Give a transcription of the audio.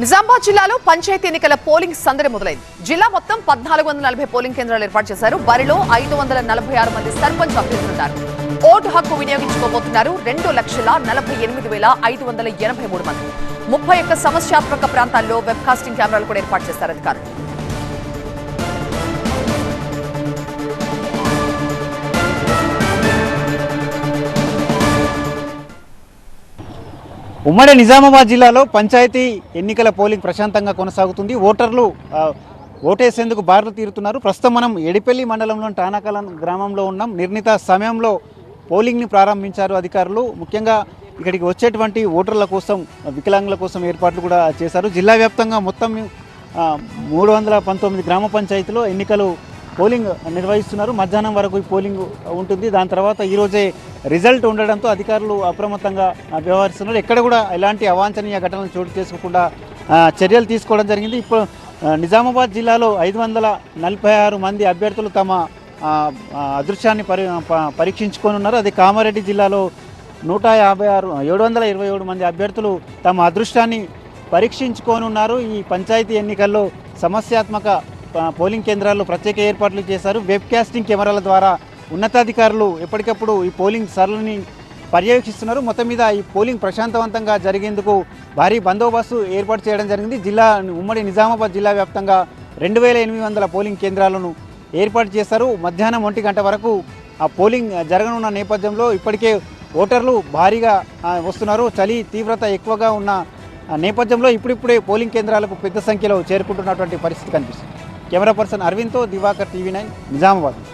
నిజామాబాద్ జిల్లాలో పంచాయతీ ఎన్నికల పోలింగ్ సందడి మొదలైంది. జిల్లా మొత్తం పద్నాలుగు వందల నలభై పోలింగ్ కేంద్రాలు ఏర్పాటు చేశారు. బరిలో ఐదు వందల నలభై ఆరు మంది సర్పంచ్ అభ్యర్థులున్నారు. ఓటు హక్కు వినియోగించుకోబోతున్నారు రెండు లక్షల నలభై ఎనిమిది వేల ఐదు వందల ఎనభై మూడు మంది. ముప్పై ఒక్క సమస్యాత్మక ప్రాంతాల్లో వెబ్కాస్టింగ్ కెమెరాలు కూడా ఏర్పాటు చేశారు అధికారులు. ఉమ్మడి నిజామాబాద్ జిల్లాలో పంచాయతీ ఎన్నికల పోలింగ్ ప్రశాంతంగా కొనసాగుతుంది. ఓటర్లు ఓటేసేందుకు బారులు తీరుతున్నారు. ప్రస్తుతం మనం ఎడిపల్లి మండలంలోని టానాకలం గ్రామంలో ఉన్నాం. నిర్ణీత సమయంలో పోలింగ్ని ప్రారంభించారు అధికారులు. ముఖ్యంగా ఇక్కడికి వచ్చేటువంటి ఓటర్ల కోసం వికలాంగుల కోసం ఏర్పాట్లు కూడా చేశారు. జిల్లా వ్యాప్తంగా మొత్తం మూడు వందల పంతొమ్మిది గ్రామ పంచాయతీలో ఎన్నికలు పోలింగ్ నిర్వహిస్తున్నారు. మధ్యాహ్నం వరకు ఈ పోలింగ్ ఉంటుంది. దాని తర్వాత ఈరోజే రిజల్ట్ ఉండడంతో అధికారులు అప్రమత్తంగా వ్యవహరిస్తున్నారు. ఎక్కడ కూడా ఎలాంటి అవాంఛనీయ ఘటనలు చోటు చేసుకోకుండా చర్యలు తీసుకోవడం జరిగింది. ఇప్పుడు నిజామాబాద్ జిల్లాలో ఐదు వందల నలభై ఆరు మంది అభ్యర్థులు తమ అదృశ్యాన్ని పరి పరీక్షించుకొని ఉన్నారు. అది కామారెడ్డి జిల్లాలో నూట యాభై ఆరు ఏడు వందల ఇరవై ఏడు మంది అభ్యర్థులు తమ అదృష్టాన్ని పరీక్షించుకొని ఉన్నారు. ఈ పంచాయతీ ఎన్నికల్లో సమస్యాత్మక పోలింగ్ కేంద్రాల్లో ప్రత్యేక ఏర్పాట్లు చేశారు. వెబ్ కాస్టింగ్ కెమెరాల ద్వారా ఉన్నతాధికారులు ఎప్పటికప్పుడు ఈ పోలింగ్ సరళిని పర్యవేక్షిస్తున్నారు. మొత్తం మీద ఈ పోలింగ్ ప్రశాంతవంతంగా జరిగేందుకు భారీ బందోబస్తు ఏర్పాటు చేయడం జరిగింది. జిల్లా ఉమ్మడి నిజామాబాద్ జిల్లా వ్యాప్తంగా రెండు వేల ఎనిమిది వందల పోలింగ్ కేంద్రాలను ఏర్పాటు చేశారు. మధ్యాహ్నం ఒంటి గంట వరకు ఆ పోలింగ్ జరగనున్న నేపథ్యంలో ఇప్పటికే ఓటర్లు భారీగా వస్తున్నారు. చలి తీవ్రత ఎక్కువగా ఉన్న నేపథ్యంలో ఇప్పుడిప్పుడే పోలింగ్ కేంద్రాలకు పెద్ద సంఖ్యలో చేరుకుంటున్నటువంటి పరిస్థితి కనిపిస్తుంది. कैमरा पर्सन अरविंद तो दिवाकर टीवी नाइन निजामाबाद